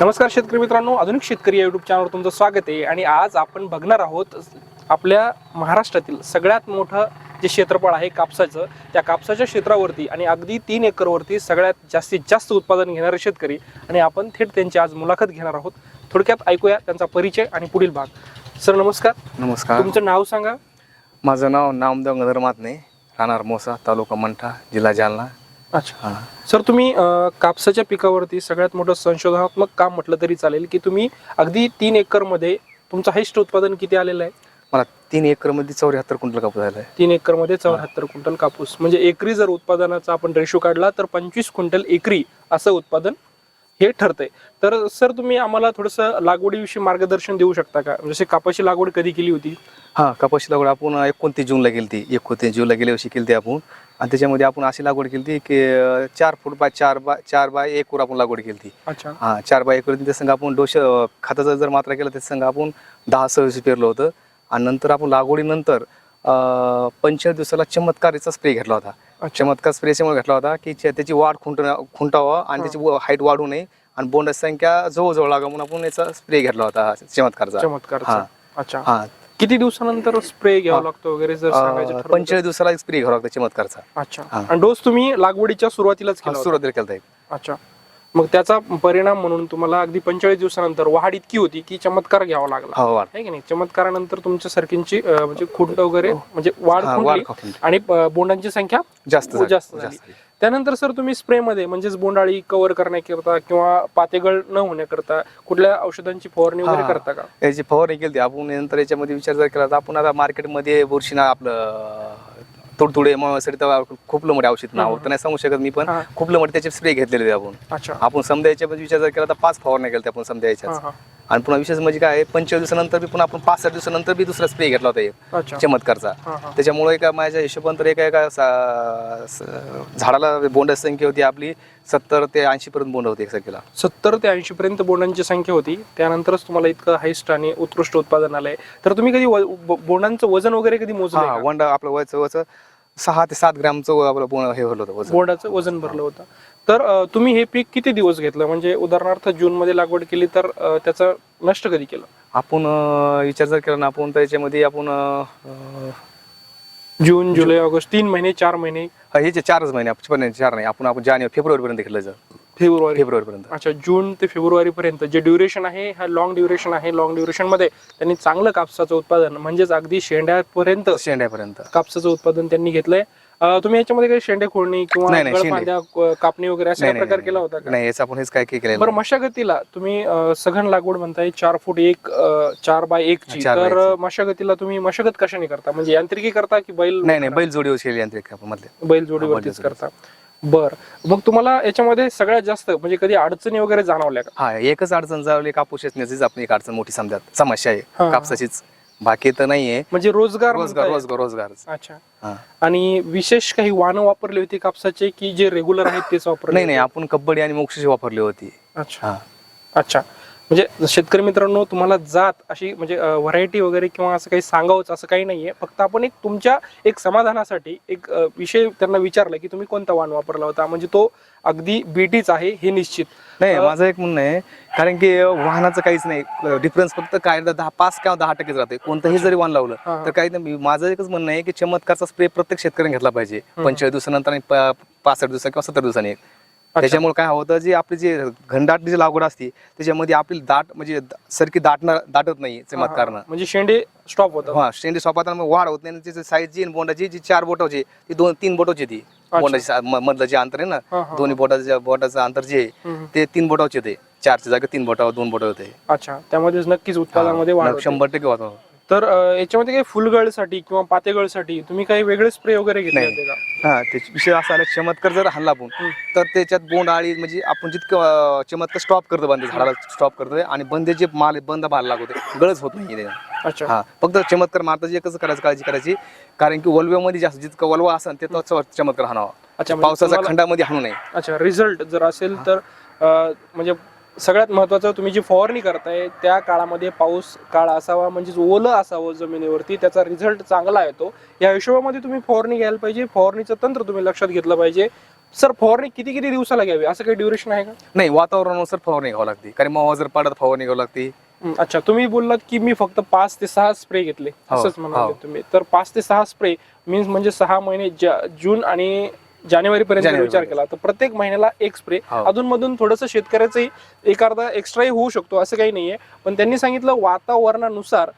नमस्कार शेतकरी मित्रांनो आधुनिक शेतकरी या युट्यूब चॅनलवर तुमचं स्वागत आहे. आणि आज आपण बघणार आहोत आपल्या महाराष्ट्रातील सगळ्यात मोठं जे क्षेत्रफळ आहे कापसाचं त्या कापसाच्या क्षेत्रावरती आणि अगदी तीन एकरवरती सगळ्यात जास्तीत जास्त उत्पादन घेणारे शेतकरी आणि आपण थेट त्यांची आज मुलाखत घेणार आहोत. थोडक्यात ऐकूया त्यांचा परिचय आणि पुढील भाग. सर नमस्कार. नमस्कार. तुमचं नाव सांगा. माझं नाव नामदेव गंधर मातने राहणार मोसा तालुका मंठा जिल्हा जालना. अच्छा. सर तुम्ही अं, कापसाच्या पिकावरती सगळ्यात मोठं संशोधनात्मक काम म्हटलं तरी चालेल की तुम्ही अगदी तीन एकरमध्ये तुमचं हायस्ट उत्पादन किती आलेलं आहे? मला तीन एकरमध्ये चौऱ्याहत्तर क्विंटल कापूस झाला आहे. तीन एकरमध्ये चौऱ्याहत्तर क्विंटल कापूस. म्हणजे एकरी जर उत्पादनाचा आपण रेशो काढला तर पंचवीस क्विंटल एकरी असं उत्पादन हे ठरतंय. तर सर तुम्ही आम्हाला थोडंसं लागवडीविषयी मार्गदर्शन देऊ शकता का? जसे कापाची लागवड कधी केली होती? हां कपाशी लागवड आपण एकोणतीस जूनला केली ती एकोणतीस जूनला गेल्या वर्षी केली ती आपण. आणि त्याच्यामध्ये आपण अशी लागवड केली ती की चार फूट बाय चार बाय चार बाय एक वर आपण लागवड केली ती अच्छा. हां चार बाय एक वर त्या संघ आपण डोश खताचा जर मात्रा केला त्या संघ आपण दहा सव्वीस पेरलं होतं. आणि नंतर आपण लागवडीनंतर पंचेचाळीस दिवसाला चमत्कारीचा स्प्रे घेतला होता. चमत्कार स्प्रे याच्यामुळे घेतला होता की त्या- त्याची वाढ खुंट खुंटावं आणि त्याची हाईट वाढू नये आणि बोंडाची संख्या जवळजवळ लागा म्हणून आपण याचा स्प्रे घेतला होता चमत्कारचा. चमत्कार. अच्छा. हा. किती दिवसानंतर स्प्रे घ्यावा. लागतो वगैरे जर? पंचेचाळीस दिवसाला स्प्रे घ्यावा लागतो चमत्कारचा. अच्छा. आणि डोस तुम्ही लागवडीच्या सुरुवातीलाच? सुरुवातीला केला अच्छा. मग त्याचा परिणाम म्हणून तुम्हाला अगदी पंचेचाळीस दिवसानंतर वाढ इतकी होती की चमत्कार घ्यावा लागला हो वाढ आहे की नाही चमत्कारानंतर तुमच्या सरकींची अं, म्हणजे खुंट वगैरे म्हणजे वाढ हा, खुंटली वाढ खुंटली. आणि अं, बोंडांची संख्या जास्त झाली, जास्त झाली. त्यानंतर सर तुम्ही स्प्रे मध्ये म्हणजेच बोंडाळी कव्हर करण्याकरता किंवा पातेगळ न होण्याकरता कुठल्या औषधांची फवारणी वगैरे हा. करता का याची फवारणी केली होती. आपण नंतर याच्यामध्ये विचार जर केला तर आपण आता मार्केटमध्ये बुरशीना आपलं तुडतुडे मावासाठी तर खूप लमडे औषध नाव तर नाही सांगू शकत मी पण. खूप लमडे त्याचे स्प्रे घेतलेले आपण. अच्छा. आपण समजा याच्यामध्ये विचार जर केला तर पाच फवारण्या केल्या आपण समजा याच्यात हा. आणि पुन्हा विशेष म्हणजे काय पंचवीस दिवसानंतर बी पुन्हा आपण पाच सात दिवसानंतर बी दुसरा स्प्रे घेतला होता एक अच्छा. चमत्कारचा. हा, हा. त्याच्यामुळे एका माझ्या हिशोबान तर एका एका सा- स- झाडाला बोंडाची संख्या होती आपली सत्तर ते ऐंशी पर्यंत बोंड होती एक संख्येला. सत्तर ते ऐंशी पर्यंत बोंडांची संख्या होती. त्यानंतरच तुम्हाला इतकं हायस्ट आणि उत्कृष्ट उत्पादन आलंय. तर तुम्ही कधी व- ब- बोंडांचं वजन वगैरे कधी मोजलं हा वंडा आपलं वयचं वचं सहा ते सात ग्रॅमचं आपलं हे होलं होतं वजन. बोर्डाचं वजन भरलं होतं. तर अं, तुम्ही हे पीक किती दिवस घेतलं? म्हणजे उदाहरणार्थ जून मध्ये लागवड केली तर अं, त्याचं नष्ट कधी केलं? आपण अं, विचार जर केला ना आपण तर याच्यामध्ये आपण अं, जून जुलै ऑगस्ट तीन महिने चार महिने. अं, हे जे चारच महिने आपण पण चार नाही. आपण आपण जानेवारी फेब्रुवारी पर्यंत घेतलं जर. फेब्रुवारी. फेब्रुवारी पर्यंत अच्छा जून ते फेब्रुवारी पर्यंत जे ड्युरेशन आहे हा लॉंग ड्युरेशन आहे. लॉंग ड्युरेशनमध्ये त्यांनी चांगलं कापसाचं उत्पादन म्हणजेच अगदी शेंड्यापर्यंत शेंड्यापर्यंत. कापसाचं उत्पादन त्यांनी घेतलंय. तुम्ही याच्यामध्ये काही शेंडे. खोडणी किंवा कापणी वगैरे नाही, प्रकार केला होता का? नाही याचं आपण हेच काय केलेलं बरं. मशागतीला तुम्ही सघन लागवड म्हणताय चार फूट एक चार बाय एक ची. तर मशागतीला तुम्ही मशागत कशाने करता? म्हणजे यांत्रिकी करता की बैल नाही नाही बैल जोडी केली यांत्रिक बैल जोडीवरतीच करता. बर. मग तुम्हाला याच्यामध्ये सगळ्यात जास्त म्हणजे कधी अडचणी वगैरे जाणवल्या का? हा एकच अडचण जावली कापूस वेचण्याचीच आपण एक अडचण मोठी समजत समस्या हा, आहे. हा. कापसाचीच. बाकी तर नाहीये. म्हणजे रोजगार रोजगार म्हणताय? रोजगार रोजगार. अच्छा. हा. आणि विशेष काही वाहनं वापरली होती कापसाचे की जे रेग्युलर आहेत तेच वापरले नाही नाही आपण कबड्डी आणि मोक्षी वापरली होती. अच्छा. हा. अच्छा. म्हणजे शेतकरी मित्रांनो तुम्हाला जात अशी म्हणजे व्हरायटी वगैरे किंवा असं काही सांगावंच असं काही नाहीये. फक्त आपण एक तुमच्या एक समाधानासाठी एक विषय त्यांना विचारला की तुम्ही कोणता वाण वापरला होता? म्हणजे तो अगदी बीटीच आहे हे निश्चित. नाही माझं एक म्हणणं आहे कारण की वाहनाचं काहीच नाही. डिफरन्स फक्त काय दहा पाच किंवा दहा टक्केच राहते. कोणतंही जरी वाहन लावलं. तर काही नाही माझं एकच म्हणणं आहे की चमत्कारचा स्प्रे प्रत्येक शेतकऱ्याने घेतला पाहिजे. पंचेचाळीस दिवसानंतर आणि पासष्ट दिवसा किंवा सत्तर दिवसांनी एक. त्याच्यामुळे काय होतं जे आपली जे घनदाट जी लागवड असते त्याच्यामध्ये आपली दाट म्हणजे सरकी दाटणार दाटत नाही चमत्कारनं म्हणजे शेंडे स्टॉप होतात. हा शेंडी सोपाताना मग वाढ होत नाही त्याची साईज जी बोंडाची जी चार बोटाची ती दोन तीन बोटाची ती. बोंडाची मधलं जे अंतर आहे ना. दोन्ही बोटाचं बोटाचं अंतर जे. ते तीन बोटाचे ते. चारच्या जागा तीन बोटावर दोन बोट होते. अच्छा त्यामध्ये नक्कीच उत्पादनामध्ये वाढ होते. शंभर टक्के होतो. तर याच्यामध्ये काही फुलगळसाठी किंवा पातेगळसाठी तुम्ही काही वेगळे स्प्रे वगैरे घेतले. होते का हा ते विषय असा आला चमत्कार जर हल्ला आपण. तर त्याच्यात बोंड आळी म्हणजे आपण जितकं चमत्कार स्टॉप करतो बंदे झाडाला स्टॉप करतोय आणि बंदे जे माल बंद भार लागवते गळच होत नाही. अच्छा हा फक्त चमत्कार मारताची एकच करायचं काळजी करायची कारण की वल्व्यामध्ये जास्त जितकं वल्वा असेल ते चमत्कार हाणावा अच्छा म्हणजे पावसाचा खंडामध्ये हाणू नये अच्छा रिझल्ट जर असेल तर म्हणजे सगळ्यात महत्वाचं तुम्ही जी फवारणी करताय त्या काळामध्ये पाऊस काळ असावा म्हणजे ओलं असावं जमिनीवरती त्याचा रिझल्ट चांगला येतो. या हिशोबामध्ये तुम्ही फवारणी घ्यायला पाहिजे फवारणीचं तंत्र तुम्ही लक्षात घेतलं पाहिजे. सर फवारणी किती किती दिवसाला घ्यावी? असं काही ड्युरेशन आहे का? नाही वातावरणानुसार फवारणी घ्यावं लागते. कारण मावा जर पडत फवारणी घ्यावं लागते. अच्छा. तुम्ही बोललात की मी फक्त पाच ते सहा स्प्रे घेतले. हो, असंच म्हणाले हो. तुम्ही. तर पाच ते सहा स्प्रे मीन्स म्हणजे सहा महिने जून आणि जानेवारी पर्यंत जर विचार. केला. तर प्रत्येक महिन्याला एक स्प्रे हो. अधून मधून थोडस शेतकऱ्याचंही एक अर्धा एक्स्ट्राही होऊ शकतो असं काही नाहीये. पण त्यांनी सांगितलं वातावरणानुसार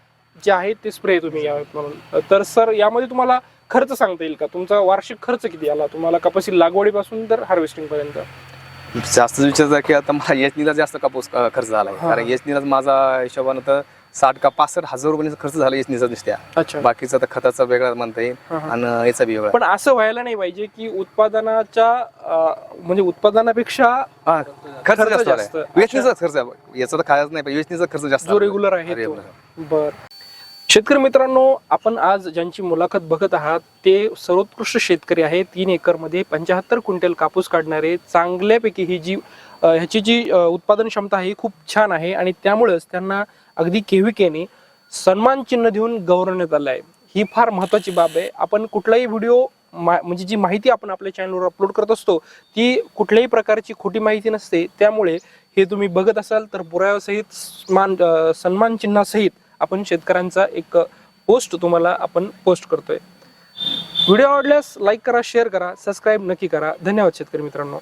जे आहे ते स्प्रे तुम्ही घ्यावेत म्हणून. तर सर यामध्ये तुम्हाला खर्च सांगता येईल का? तुमचा वार्षिक खर्च किती आला? तुम्हाला कपाशी लागवडीपासून तर हार्वेस्टिंग पर्यंत जास्त विचार जर की आता मला एचनीला जास्त कापूस खर्च झाला आहे. कारण एचनीला माझा हिशोबानं तर साठ का पासष्ट हजार रुपयांचा खर्च झाला एचनीचा नुसत्या अच्छा बाकीचा तर खताचा वेगळा म्हणता येईल हा, हा. आणि याचा बी वेगळा पण असं व्हायला नाही पाहिजे की उत्पादनाच्या अं, म्हणजे उत्पादनापेक्षा हा, खर्च खर्च जास्त वेचणीचा खर्च आहे याचा तर खायच नाही पण वेचणीचा खर्च जास्त जो. रेग्युलर आहे तो. Regular. बर शेतकरी मित्रांनो आपण आज ज्यांची मुलाखत बघत आहात ते सर्वोत्कृष्ट शेतकरी आहे तीन एकरमध्ये पंच्याहत्तर क्विंटल कापूस काढणारे. चांगल्यापैकी ही जी ह्याची जी उत्पादन क्षमता आहे खूप छान आहे आणि त्यामुळेच त्यांना अगदी केविकेने सन्मान चिन्ह देऊन गौरवण्यात आलं आहे. ही फार महत्वाची बाब आहे. आपण कुठलाही व्हिडिओ म्हणजे जी माहिती आपण आपल्या चॅनलवर अपलोड करत असतो ती कुठल्याही प्रकारची खोटी माहिती नसते. त्यामुळे हे तुम्ही बघत असाल तर पुराव्यासहित मान सन्मान चिन्हासहित आपण शेतकऱ्यांचा एक पोस्ट तुम्हाला आपण पोस्ट करतोय. व्हिडिओ आवडल्यास लाईक करा शेअर करा सबस्क्राईब नक्की करा. धन्यवाद शेतकरी मित्रांनो.